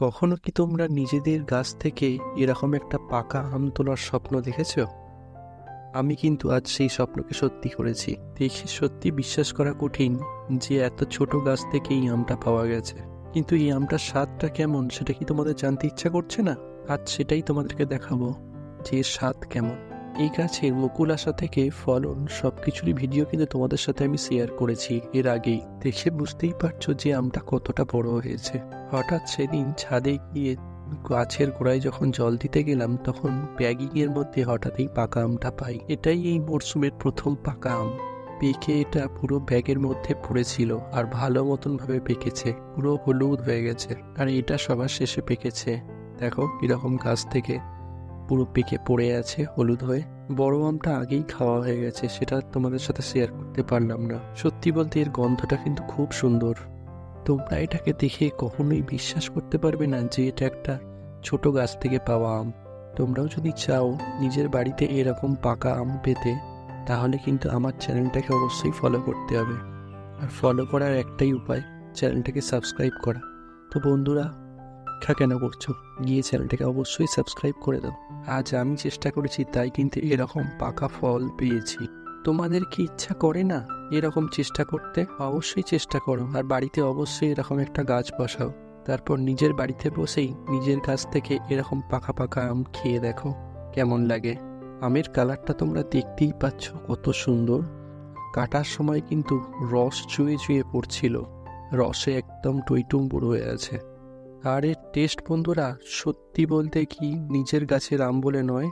কখনো কি তোমরা নিজেদের গাছ থেকে এরকম একটা পাকা আম তোলার স্বপ্ন দেখেছ? আমি কিন্তু আজ সেই স্বপ্নকে সত্যি করেছি। দেখে সত্যি বিশ্বাস করা কঠিন যে এত ছোট গাছ থেকে এই আমটা পাওয়া গেছে। কিন্তু এই আমটার স্বাদটা কেমন, সেটা কি তোমাদের জানতে ইচ্ছা করছে না? আজ সেটাই তোমাদেরকে দেখাবো যে স্বাদ কেমন। এই গাছের মুকুল আসা থেকে ফলন সবকিছুরই ভিডিও কিন্তু তোমাদের সাথে আমি শেয়ার করেছি এর আগেই। দেখে বুঝতেই পারছ যে আমটা কতটা বড় হয়েছে। হঠাৎ সেদিন ছাদে গিয়ে গাছের গোড়ায় যখন জল দিতে গেলাম, তখন ব্যাগিং এর মধ্যে হঠাৎই পাকা আমটা পাই। এটাই এই মরশুমের প্রথম পাকা আম। পেকে এটা পুরো ব্যাগের মধ্যে পড়েছিল আর ভালো মতন ভাবে পেকেছে। পুরো হলুদ হয়ে গেছে। আর এটা সবার শেষে পেকেছে। দেখো কীরকম গাছ থেকে। পুরো পেকে পড়ে আছে, হলুদ হয়ে। বড় আমটা আগেই খাওয়া হয়ে গেছে, সেটা তোমাদের সাথে শেয়ার করতে পারলাম না। সত্যি বলতে এর গন্ধটা কিন্তু খুব সুন্দর। তোমরা এটাকে দেখে কখনোই বিশ্বাস করতে পারবে না যে এটা একটা ছোট গাছ থেকে পাওয়া আম। তোমরাও যদি চাও নিজের বাড়িতে এরকম পাকা আম পেতে, তাহলে কিন্তু আমার চ্যানেলটাকে অবশ্যই ফলো করতে হবে। আর ফলো করার একটাই উপায়, চ্যানেলটাকে সাবস্ক্রাইব করা। তো বন্ধুরা খা কেন করছ? গিয়ে চ্যানেলটাকে অবশ্যই সাবস্ক্রাইব করে দাও। আজ আমি চেষ্টা করেছি তাই কিন্তু এরকম পাকা ফল পেয়েছি। তোমাদের কি ইচ্ছা করে না এরকম চেষ্টা করতে? অবশ্যই চেষ্টা করো। আর বাড়িতে অবশ্যই এরকম একটা গাছ বসাও। তারপর নিজের বাড়িতে বসেই নিজের গাছ থেকে এরকম পাকা পাকা আম খেয়ে দেখো কেমন লাগে। আমের কালারটা তোমরা দেখতেই পাচ্ছ কত সুন্দর। কাটার সময় কিন্তু রস চুয়ে চুয়ে পড়ছিল। রসে একদম টইটুম্বুর হয়ে আছে। আর টেস্ট বন্ধুরা, সত্যি বলতে কি নিজের গাছের আম বলে নয়,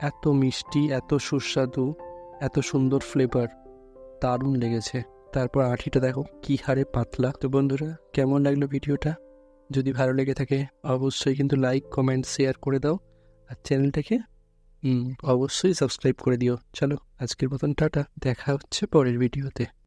এত মিষ্টি, এত সুস্বাদু, এত সুন্দর ফ্লেভার দারুণ লেগেছে। তারপর আঠিটা দেখো, কি হারে পাতলা। তো বন্ধুরা, কেমন লাগল ভিডিওটা? যদি ভালো লেগে থাকে, অবশ্যই কিন্তু লাইক কমেন্ট শেয়ার করে দাও। আর চ্যানেলটাকে অবশ্যই সাবস্ক্রাইব করে দিও। চলো, আজকের মতন টাটা। দেখা হচ্ছে পরের ভিডিওতে।